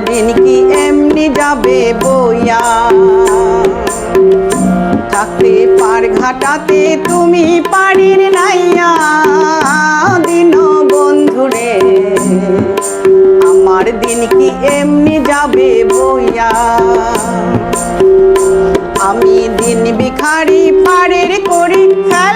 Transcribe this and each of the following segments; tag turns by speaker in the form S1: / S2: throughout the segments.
S1: দিন কি এমনি যাবে বইয়া? থাকতে পার ঘাটাতে তুমি পারির নাইয়া। দিন বন্ধুরে আমার দিন কি এমনি যাবে বইয়া? আমি দিন বিখারি পারের করি খেলা।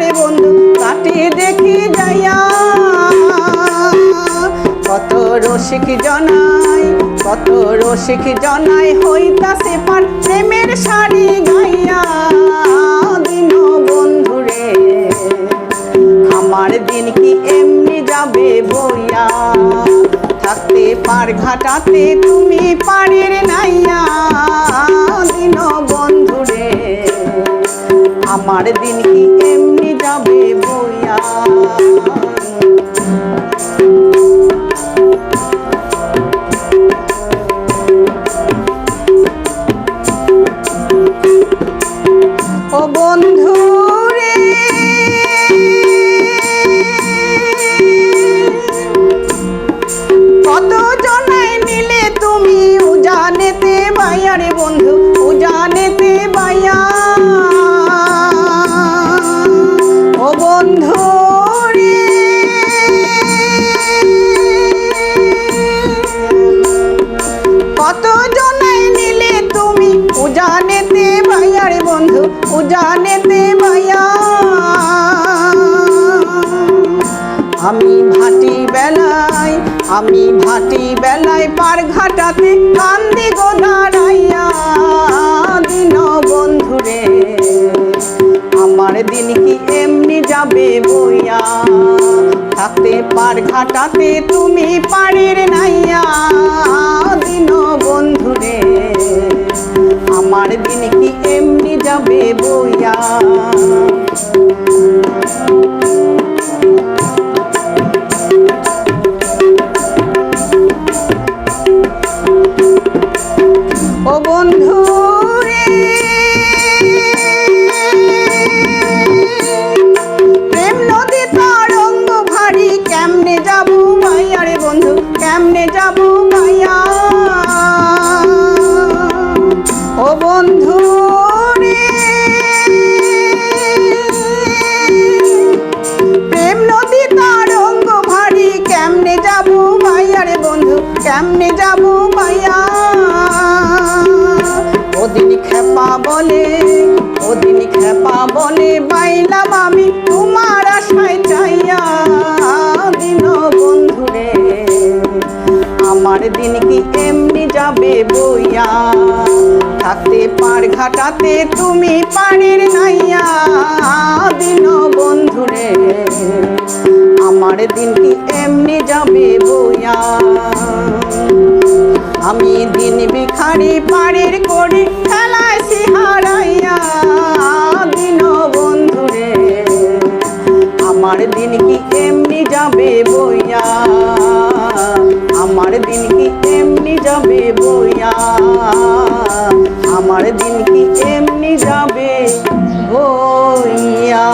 S1: রে বন্ধু ঘাটে দেখি যাইয়া। কত রসিক জনাই, কত রসিক জনাই হইতাছে পার প্রেমের শাড়ি গাইয়া। দিন বন্ধুরে আমার দিন কি এমনি যাবে বইয়া? থাকতে পার ঘাটাতে তুমি পারের নাইয়া। দিন বন্ধুরে আমার দিন কি এমনি যাবে বইয়া আমি ভাটি বেলায়, আমি ভাটি বেলায় পার ঘাটাতে কান্দি গো দাঁড়াইয়া দিন বন্ধুরে আমার দিন কি এমনি যাবে বইয়া? থাকতে পার ঘাটাতে তুমি পারের নাইয়া। দিন বন্ধুরে আমার দিন কি এমনি যাবে বইয়া? কেমনে যাব ভাইয়া ওদিন খেপা বলে, ওদিন খেপা বলে বাইলাম আমি তোমার আশায় চাইয়া। দিন বন্ধুরে, আমার দিন কি এমনি যাবে বইয়া? থাকতে পার ঘাটাতে তুমি পারের নাইয়া। দিন বন্ধুরে, আমার দিন কি এমনি যাবে বইয়া? আমি দিন ভিখারি পারের করি, খেলায় সিহারাইয়া। দিন বন্ধুরে, আমার দিন কি এমনি যাবে বইয়া? আমার দিন কি এমনি যাবে বইয়া? আমার দিন কি এমনি যাবে বইয়া?